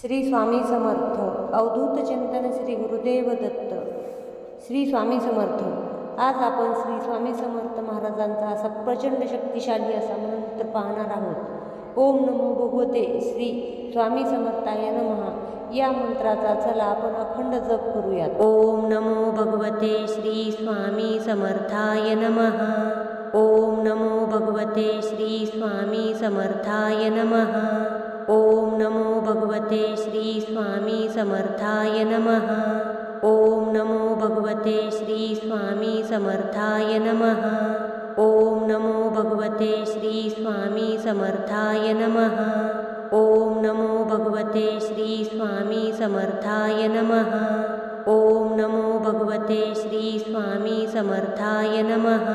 श्री स्वामी समर्थ अवधूत चिंतन श्री गुरुदेव दत्त. श्री स्वामी समर्थ. आज आपण श्री स्वामी समर्थ महाराजांचा असा प्रचंड शक्तिशाली असा मंत्र पाहणार आहोत. ओम नमो भगवते श्री स्वामी समर्थाय नमहा या मंत्राचा चला आपण अखंड जप करूयात. ओम नमो भगवते श्री स्वामी समर्थाय नमहा ओम नमो भगवते श्री स्वामी समर्थाय नमः. ओम नमो भगवते श्री स्वामी समर्थाय नमः। ओम नमो भगवते श्री स्वामी समर्थाय नमः। ओम नमो भगवते श्री स्वामी समर्थाय नमः। ओम नमो भगवते श्री स्वामी समर्थाय नमः। ओम नमो भगवते श्री स्वामी समर्थाय नमः।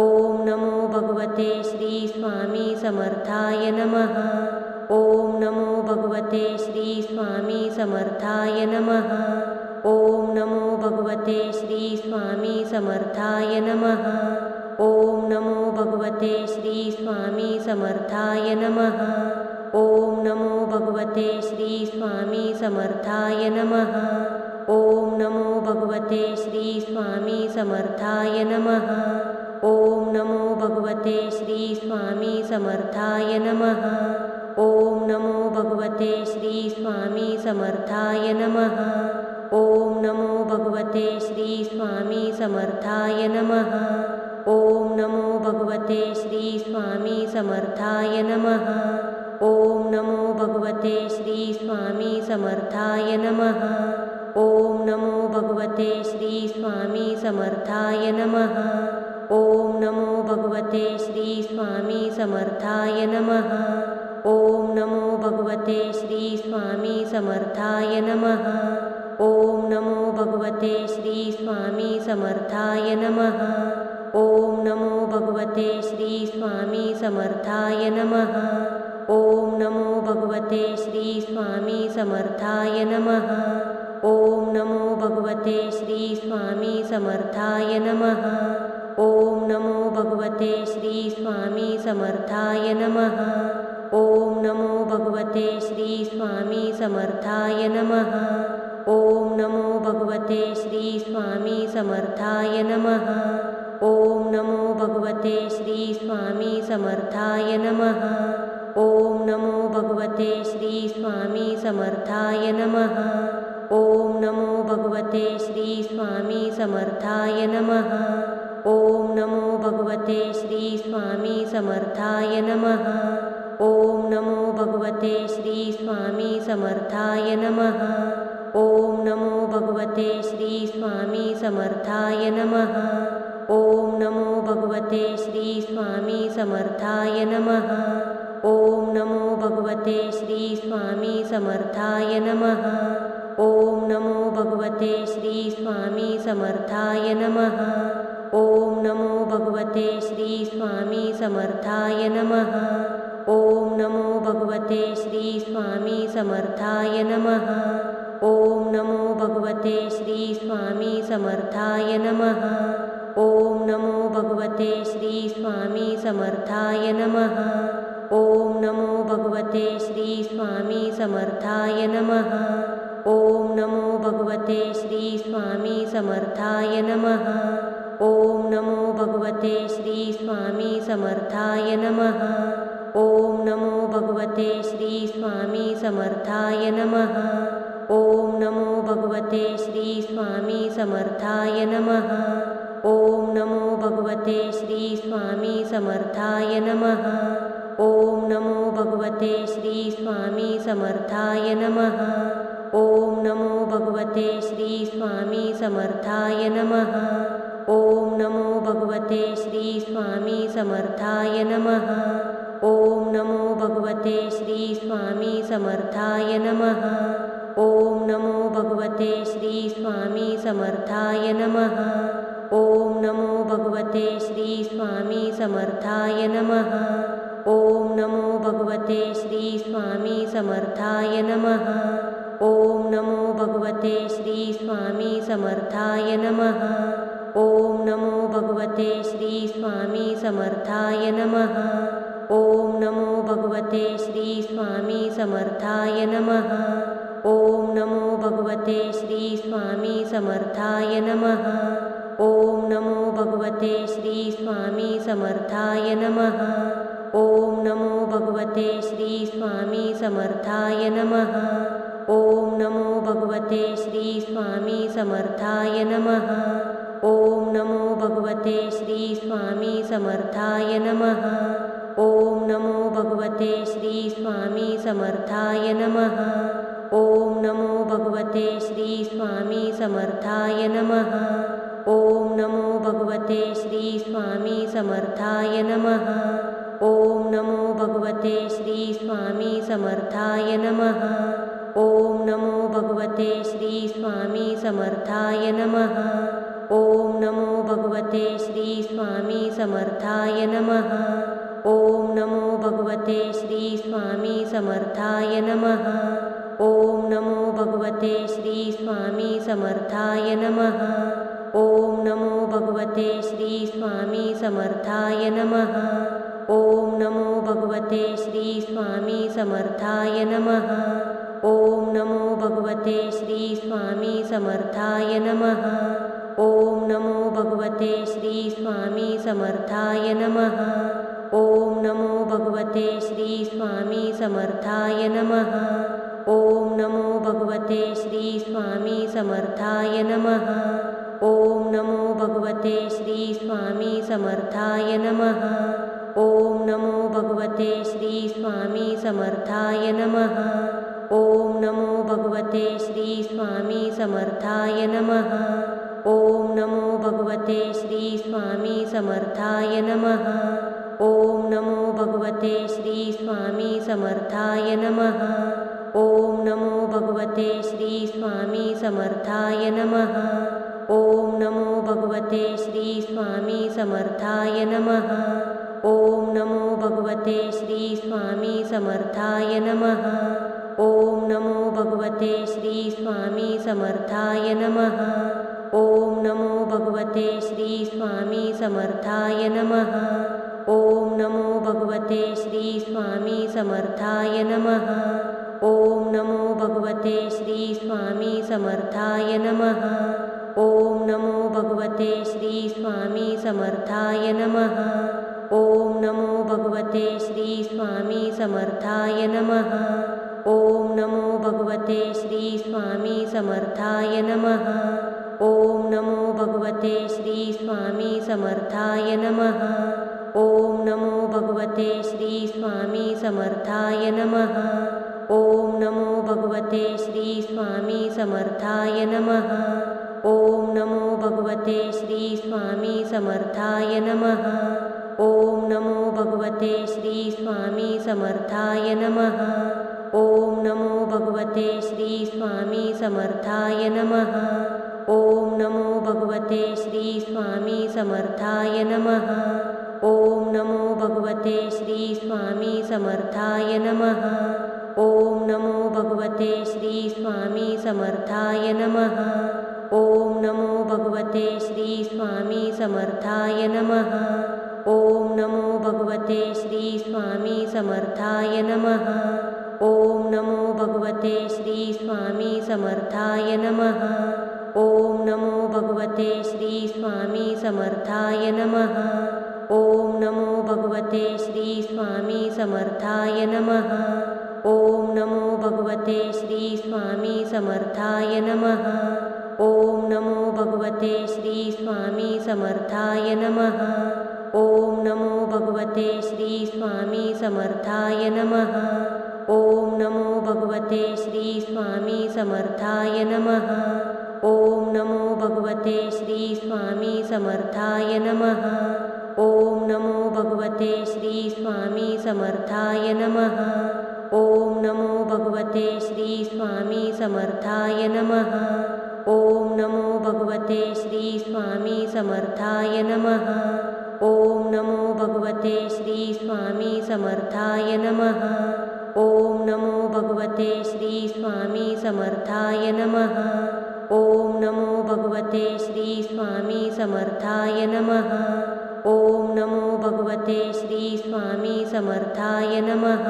ओम नमो भगवते श्री स्वामी समर्थाय नमः। ॐ नमो भगवते श्रीस्वामी समर्थाय नमः। ॐ नमो भगवते श्रीस्वामी समर्थाय नमः। ॐ नमो भगवते श्रीस्वामी समर्थाय नमः। ॐ नमो भगवते श्रीस्वामी समर्थाय नमः। ॐ नमो भगवते श्रीस्वामी समर्थाय नमः। ॐ नमो भगवते श्रीस्वामी समर्थाय नमः। ॐ नमो भगवते श्रीस्वामी समर्थाय नमः। ॐ नमो भगवते श्रीस्वामी समर्थाय नमः। ॐ नमो भगवते श्रीस्वामी समर्थाय नमः। ॐ नमो भगवते श्रीस्वामी समर्थाय नमः। ॐ नमो भगवते श्रीस्वामी समर्थाय नमः। ओम नमो भगवते श्री स्वामी समर्थाय नमः। ओम नमो भगवते श्री स्वामी समर्थाय नमः। ओम नमो भगवते श्री स्वामी समर्थाय नमः। ओम नमो भगवते श्री स्वामी समर्थाय नमः। ओम नमो भगवते श्री स्वामी समर्थाय नमः। ओम नमो भगवते श्री स्वामी समर्थाय नमः। ॐ नमो भगवते श्रीस्वामी समर्थाय नमः। ॐ नमो भगवते श्रीस्वामी समर्थाय नमः। ॐ नमो भगवते श्रीस्वामी समर्थाय नमः। ॐ नमो भगवते श्रीस्वामी समर्थाय नमः। ॐ नमो भगवते श्रीस्वामी समर्थाय नमः। ॐ नमो भगवते श्रीस्वामी समर्थाय नमः। ओम नमो भगवते श्री स्वामी समर्थाय नमः। ओम नमो भगवते श्री स्वामी समर्थाय नमः। ओम नमो भगवते श्री स्वामी समर्थाय नमः। ओम नमो भगवते श्री स्वामी समर्थाय नमः। ओम नमो भगवते श्री स्वामी समर्थाय नमः। ओम नमो भगवते श्री स्वामी समर्थाय नमः। ॐ नमो भगवते श्री समर्थाय नमः। ॐ नमो भगवते श्री समर्थाय नमः। ॐ नमो भगवते श्री समर्थाय नमः। ॐ नमो भगवते श्री समर्थाय नमः। ॐ नमो भगवते श्री समर्थाय नमः। ॐ नमो भगवते श्री समर्थाय नमः। ॐ नमो भगवते श्रीस्वामी समर्थाय नमः। ॐ नमो भगवते श्रीस्वामी समर्थाय नमः। ॐ नमो भगवते श्रीस्वामी समर्थाय नमः। ॐ नमो भगवते श्रीस्वामी समर्थाय नमः। ॐ नमो भगवते श्रीस्वामी समर्थाय नमः। ॐ नमो भगवते श्रीस्वामी समर्थाय नमः। ओम नमो भगवते श्री स्वामी समर्थाय नमः। ओम नमो भगवते श्री स्वामी समर्थाय नमः। ओम नमो भगवते श्री स्वामी समर्थाय नमः। ओम नमो भगवते श्री स्वामी समर्थाय नमः। ओम नमो भगवते श्री स्वामी समर्थाय नमः। ओम नमो भगवते श्री स्वामी समर्थाय नमः। ओम नमो भगवते श्री स्वामी समर्थाय नमः। ओम नमो भगवते श्री स्वामी समर्थाय नमः। ॐ नमो भगवते श्री स्वामी समर्थाय नमः। ॐ नमो भगवते श्री स्वामी समर्थाय नमः। ॐ नमो भगवते श्री स्वामी समर्थाय नमः। ॐ नमो भगवते श्री स्वामी समर्थाय नमः। ॐ नमो भगवते श्री स्वामी समर्थाय नमः। ॐ नमो भगवते श्री स्वामी समर्थाय नमः। ॐ नमो भगवते श्री स्वामी समर्थाय नमः। ॐ नमो भगवते श्री स्वामी समर्थाय नमः। ॐ नमो भगवते श्री स्वामी समर्थाय नमः। ॐ नमो भगवते श्री स्वामी समर्थाय नमः। ॐ नमो भगवते श्री स्वामी समर्थाय नमः। ॐ नमो भगवते श्री स्वामी समर्थाय नमः। ॐ नमो भगवते श्री स्वामी समर्थाय नमः। ॐ नमो भगवते श्री स्वामी समर्थाय नमः। ॐ नमो भगवते श्री स्वामी समर्थाय नमः। ॐ नमो भगवते श्री स्वामी समर्थाय नमः ॐ नमो भगवते श्री स्वामी समर्थाय नमः। ॐ नमो भगवते श्री स्वामी समर्थाय नमः। ॐ नमो भगवते श्री स्वामी समर्थाय नमः। ॐ नमो भगवते श्री स्वामी समर्थाय नमः। ॐ नमो भगवते श्री स्वामी समर्थाय नमः। ॐ नमो भगवते श्री स्वामी समर्थाय नमः ॐ नमो भगवते श्री स्वामी समर्थाय नमः। ॐ नमो भगवते श्री स्वामी समर्थाय नमः। ॐ नमो भगवते श्री स्वामी समर्थाय नमः। ॐ नमो भगवते श्री स्वामी समर्थाय नमः। ॐ नमो भगवते श्री स्वामी समर्थाय नमः। ॐ नमो भगवते श्री स्वामी समर्थाय नमः। ॐ नमो भगवते श्री स्वामी समर्थाय नमः। ॐ नमो भगवते श्री समर्थाय नमः। ॐ नमो भगवते श्री समर्थाय नमः। ॐ नमो भगवते श्री समर्थाय नमः। ॐ नमो भगवते श्री समर्थाय नमः। ॐ नमो भगवते श्री समर्थाय नमः ॐ नमो भगवते श्री स्वामी समर्थाय नमः। ॐ नमो भगवते श्री स्वामी समर्थाय नमः। ॐ नमो भगवते श्री स्वामी समर्थाय नमः। ॐ नमो भगवते श्री स्वामी समर्थाय नमः। ॐ नमो भगवते श्री स्वामी समर्थाय नमः। ॐ नमो भगवते श्री स्वामी समर्थाय नमः ॐ नमो भगवते श्री स्वामी समर्थाय नमः। ॐ नमो भगवते श्री स्वामी समर्थाय नमः। ॐ नमो भगवते श्री स्वामी समर्थाय नमः। ॐ नमो भगवते श्री स्वामी समर्थाय नमः। ॐ नमो भगवते श्री स्वामी समर्थाय नमः। ॐ नमो भगवते श्री स्वामी समर्थाय नमः ॐ नमो भगवते श्री स्वामी समर्थाय नमः। ॐ नमो भगवते श्री स्वामी समर्थाय नमः। ॐ नमो भगवते श्री स्वामी समर्थाय नमः। ॐ नमो भगवते श्री स्वामी समर्थाय नमः। ॐ नमो भगवते श्री स्वामी समर्थाय नमः। ॐ नमो भगवते श्री स्वामी समर्थाय नमः। ॐ नमो भगवते श्री समर्थाय नमः। ॐ नमो भगवते श्री समर्थाय नमः। ॐ नमो भगवते श्री समर्थाय नमः। ॐ नमो भगवते श्री समर्थाय नमः। ॐ नमो भगवते श्री समर्थाय नमः ॐ नमो भगवते श्री स्वामी समर्थाय नमः। ॐ नमो भगवते श्री स्वामी समर्थाय नमः। ॐ नमो भगवते श्री स्वामी समर्थाय नमः।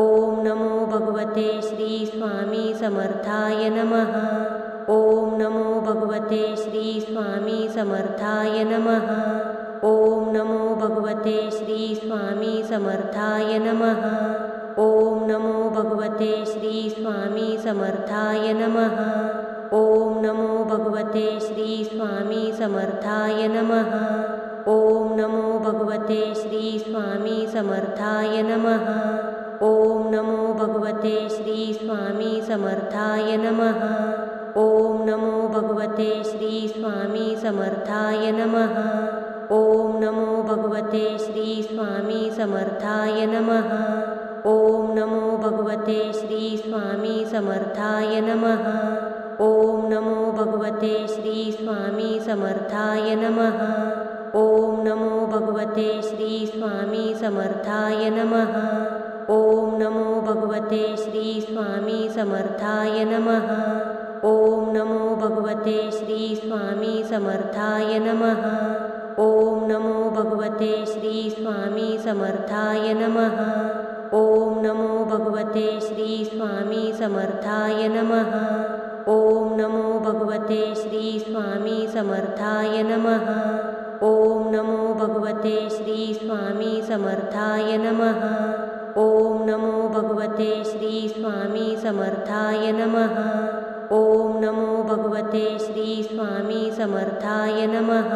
ॐ नमो भगवते श्री स्वामी समर्थाय नमः। ॐ नमो भगवते श्री स्वामी समर्थाय नमः। ॐ नमो भगवते श्री स्वामी समर्थाय नमः। ॐ नमो भगवते श्री समर्थाय नमः। ॐ नमो भगवते श्री समर्थाय नमः। ॐ नमो भगवते श्री समर्थाय नमः। ॐ नमो भगवते श्री समर्थाय नमः। ॐ नमो भगवते श्री समर्थाय नमः। ॐ नमो भगवते श्री समर्थाय नमः ॐ नमो भगवते श्री समर्थाय नमः। ॐ नमो भगवते श्री समर्थाय नमः। ॐ नमो भगवते श्री समर्थाय नमः। ॐ नमो भगवते श्री समर्थाय नमः। ॐ नमो भगवते श्री समर्थाय नमः। ॐ नमो भगवते श्री समर्थाय नमः ॐ नमो भगवते श्री स्वामी समर्थाय नमः। ॐ नमो भगवते श्री स्वामी समर्थाय नमः। ॐ नमो भगवते श्री स्वामी समर्थाय नमः। ॐ नमो भगवते श्री स्वामी समर्थाय नमः। ॐ नमो भगवते श्री स्वामी समर्थाय नमः।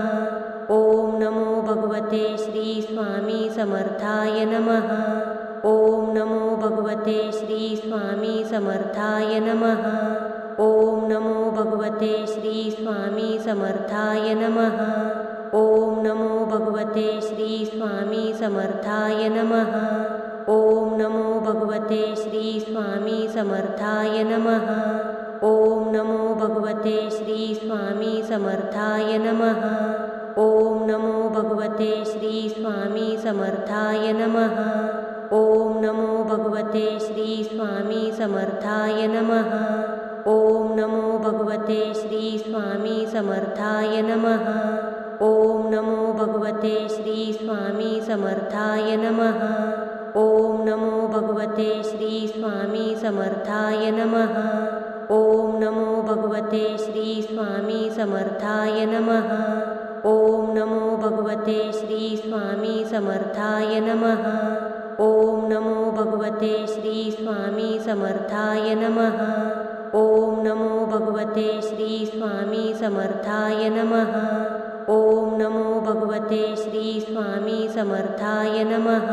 ॐ नमो भगवते श्री स्वामी समर्थाय नमः ॐ नमो भगवते श्री स्वामी समर्थाय नमः। ॐ नमो भगवते श्री स्वामी समर्थाय नमः। ॐ नमो भगवते श्री स्वामी समर्थाय नमः। ॐ नमो भगवते श्री स्वामी समर्थाय नमः। ॐ नमो भगवते श्री स्वामी समर्थाय नमः। ॐ नमो भगवते श्री स्वामी समर्थाय नमः। ॐ नमो भगवते श्री स्वामी समर्थाय नमः। ॐ नमो भगवते श्री स्वामी समर्थाय नमः। ॐ नमो भगवते श्री स्वामी समर्थाय नमः। ॐ नमो भगवते श्री स्वामी समर्थाय नमः। ॐ नमो भगवते श्री स्वामी समर्थाय नमः। ॐ नमो भगवते श्री स्वामी समर्थाय नमः। ॐ नमो भगवते श्री स्वामी समर्थाय नमः। ॐ नमो भगवते श्री स्वामी समर्थाय नमः। ॐ नमो भगवते श्री स्वामी समर्थाय नमः।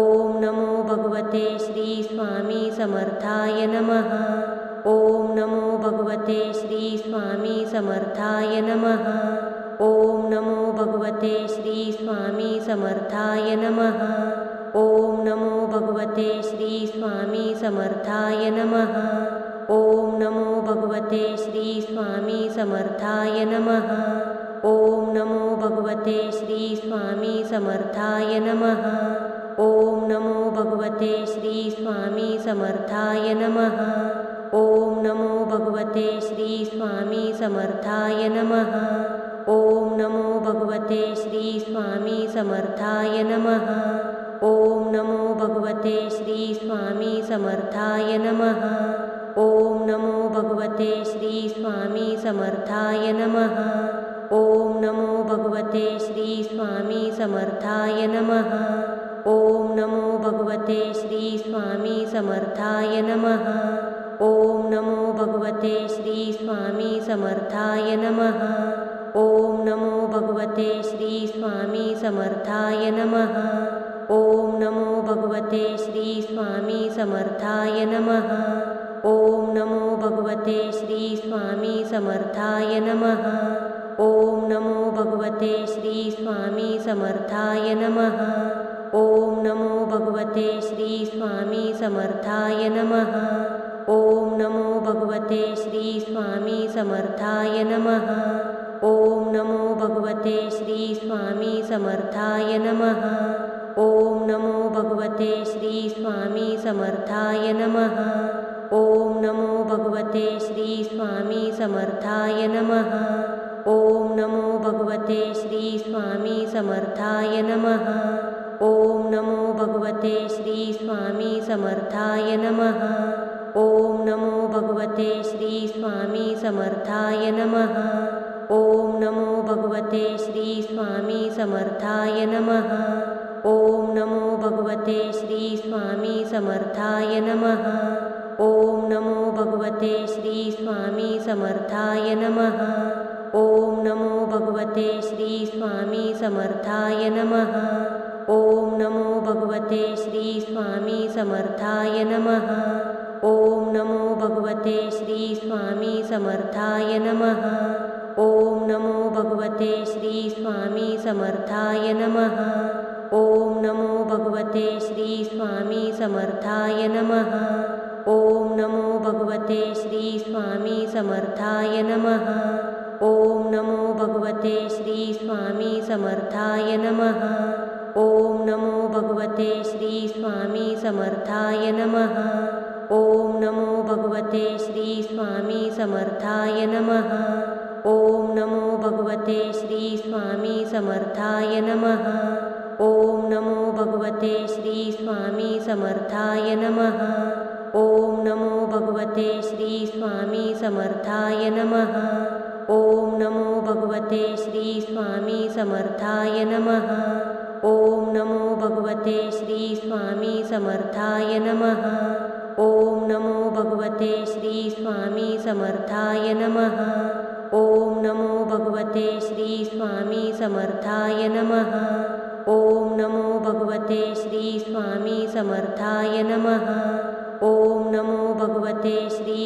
ॐ नमो भगवते श्री स्वामी समर्थाय नमः। ॐ नमो भगवते श्री स्वामी समर्थाय नमः। ॐ नमो भगवते श्री स्वामी समर्थाय नमः ॐ नमो भगवते श्री स्वामी समर्थाय नमः। ॐ नमो भगवते श्री स्वामी समर्थाय नमः। ॐ नमो भगवते श्री स्वामी समर्थाय नमः। ॐ नमो भगवते श्री स्वामी समर्थाय नमः। ॐ नमो भगवते श्री स्वामी समर्थाय नमः। ॐ नमो भगवते श्री स्वामी समर्थाय नमो। भगवते श्री स्वामी समर्थाय नमः। ॐ नमो भगवते श्री स्वामी समर्थाय नमः। ॐ नमो भगवते श्री स्वामी समर्थाय नमः। ॐ नमो भगवते श्री स्वामी समर्थाय नमः। ॐ नमो भगवते श्री स्वामी समर्थाय नमः। ॐ नमो भगवते श्री स्वामी समर्थाय नमः। ॐ नमो भगवते श्री स्वामी समर्थाय नमः। ॐ नमो भगवते श्री स्वामी समर्थाय नमः। ॐ नमो भगवते श्री स्वामी समर्थाय नमः। ॐ नमो भगवते श्री स्वामी समर्थाय नमः। ॐ नमो भगवते श्री स्वामी समर्थाय नमः। ॐ नमो भगवते श्री स्वामी समर्थाय नमः। ॐ नमो भगवते श्री स्वामी समर्थाय नमः। ॐ नमो भगवते श्री समर्थाय नमः। ॐ नमो भगवते श्री समर्थाय नमः। ॐ नमो भगवते श्री समर्थाय नमः। ॐ नमो भगवते श्री समर्थाय नमः। ॐ नमो भगवते श्री समर्थाय नमः ॐ नमो भगवते श्री स्वामी समर्थाय नमः। ॐ नमो भगवते श्री स्वामी समर्थाय नमः। ॐ नमो भगवते श्री स्वामी समर्थाय नमः। ॐ नमो भगवते श्री स्वामी समर्थाय नमः। ॐ नमो भगवते श्री स्वामी समर्थाय नमः। ॐ नमो भगवते श्री स्वामी समर्थाय नमः। ॐ नमो भगवते श्री स्वामी समर्थाय नमः। ॐ नमो भगवते श्री स्वामी समर्थाय नमः। ॐ नमो भगवते श्री स्वामी समर्थाय नमः। ॐ नमो भगवते श्री स्वामी समर्थाय नमः। ॐ नमो भगवते श्री स्वामी समर्थाय नमः। ॐ नमो भगवते श्री स्वामी समर्थाय नमः। ॐ नमो भगवते श्री समर्थाय नमः। ॐ नमो भगवते श्री समर्थाय नमः। ॐ नमो भगवते श्री समर्थाय नमः। ॐ नमो भगवते श्री समर्थाय नमः। ॐ नमो भगवते श्री समर्थाय नमः। ॐ नमो भगवते श्री समर्थाय नमः ॐ नमो भगवते श्री स्वामी समर्थाय नमः। ॐ नमो भगवते श्री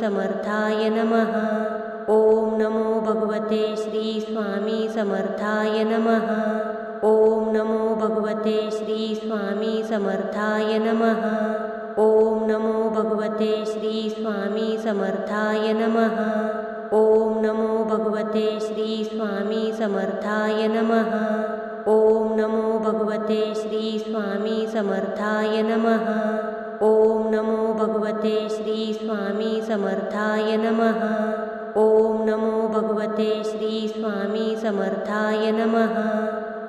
समर्थाय नमः। ॐ नमो भगवते श्री समर्थाय नमः। ॐ नमो भगवते श्री समर्थाय नमः। ॐ नमो भगवते श्री समर्थाय नमः। ॐ नमो भगवते श्री समर्थाय नमः ॐ नमो भगवते श्री स्वामी समर्थाय नमः। ॐ नमो भगवते श्री स्वामी समर्थाय नमः। ॐ नमो भगवते श्री स्वामी समर्थाय नमः।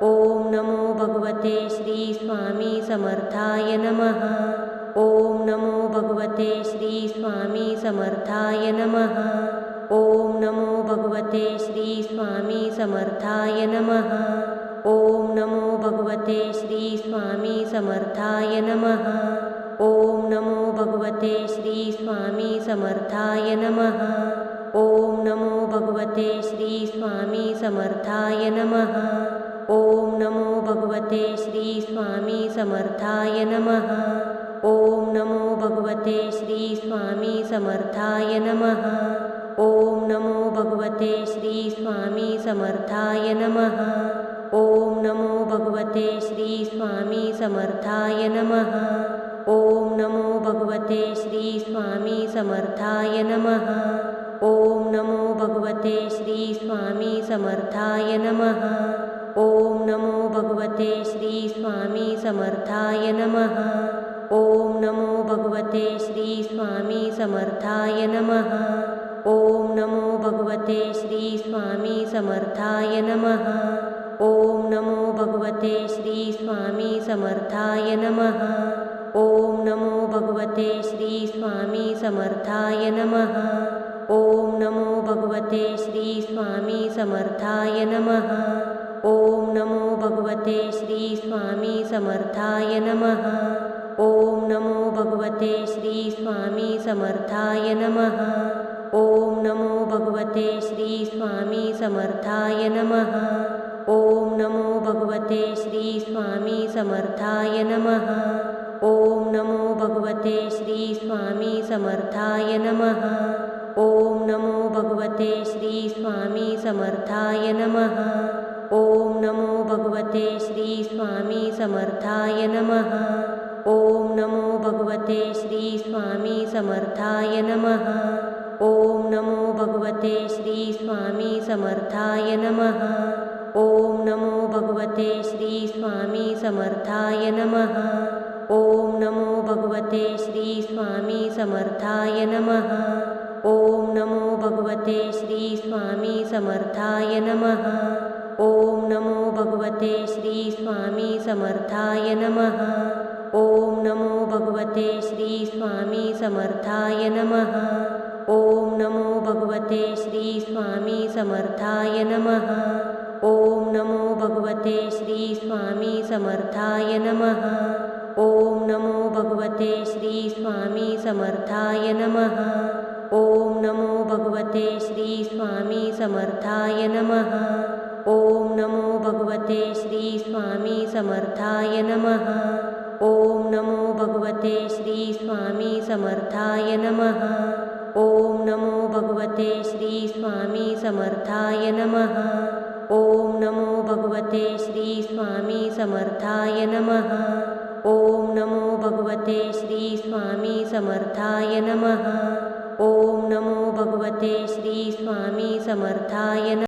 ॐ नमो भगवते श्री स्वामी समर्थाय नमः। ॐ नमो भगवते श्री स्वामी समर्थाय नमः ॐ नमो भगवते श्री स्वामी समर्थाय नमः। ॐ नमो भगवते श्री स्वामी समर्थाय नमः। ॐ नमो भगवते श्री स्वामी समर्थाय नमः। ॐ नमो भगवते श्री स्वामी समर्थाय नमः। ॐ नमो भगवते श्री स्वामी समर्थाय नमः। ॐ नमो भगवते श्री स्वामी समर्थाय नमः ॐ नमो भगवते श्री स्वामी समर्थाय नमः। ॐ नमो भगवते श्री स्वामी समर्थाय नमः। ॐ नमो भगवते श्री स्वामी समर्थाय नमः। ॐ नमो भगवते श्री स्वामी समर्थाय नमः। ॐ नमो भगवते श्री स्वामी समर्थाय नमः। ॐ नमो भगवते श्री स्वामी समर्थाय नमः ॐ नमो भगवते श्री स्वामी समर्थाय नमः। ॐ नमो भगवते श्री स्वामी समर्थाय नमः। ॐ नमो भगवते श्री स्वामी समर्थाय नमः। ॐ नमो भगवते श्री स्वामी समर्थाय नमः। ॐ नमो भगवते श्री स्वामी समर्थाय नमः। ॐ नमो भगवते श्री स्वामी समर्थाय नमः। ॐ नमो भगवते श्री स्वामी समर्थाय नमः। ॐ नमो भगवते श्री स्वामी समर्थाय नमः। ॐ नमो भगवते श्री स्वामी समर्थाय नमः। ॐ नमो भगवते श्री स्वामी समर्थाय नमः। ॐ नमो भगवते श्री स्वामी समर्थाय नमः। ॐ नमो भगवते श्री स्वामी समर्थाय नमः ॐ नमो भगवते श्री स्वामी समर्थाय नमः। ॐ नमो भगवते श्री स्वामी समर्थाय नमः। ॐ नमो भगवते श्री स्वामी समर्थाय नमः। ॐ नमो भगवते श्री स्वामी समर्थाय नमः। ॐ नमो भगवते श्री स्वामी समर्थाय नमः। ॐ नमो भगवते श्री स्वामी समर्थाय नमः ॐ नमो भगवते श्री स्वामी समर्थाय नमः। ॐ नमो भगवते श्री स्वामी समर्थाय नमः। ॐ नमो भगवते श्री स्वामी समर्थाय नमः। ॐ नमो भगवते श्री स्वामी समर्थाय नमः। ॐ नमो भगवते श्री स्वामी समर्थाय नमः। ॐ नमो भगवते श्री स्वामी समर्थाय नमः ॐ नमो भगवते श्री स्वामी समर्थाय नमः। ॐ नमो भगवते श्री स्वामी समर्थाय नमः। ॐ नमो भगवते श्री स्वामी समर्थाय नमः। ॐ नमो भगवते श्री स्वामी समर्थाय नमः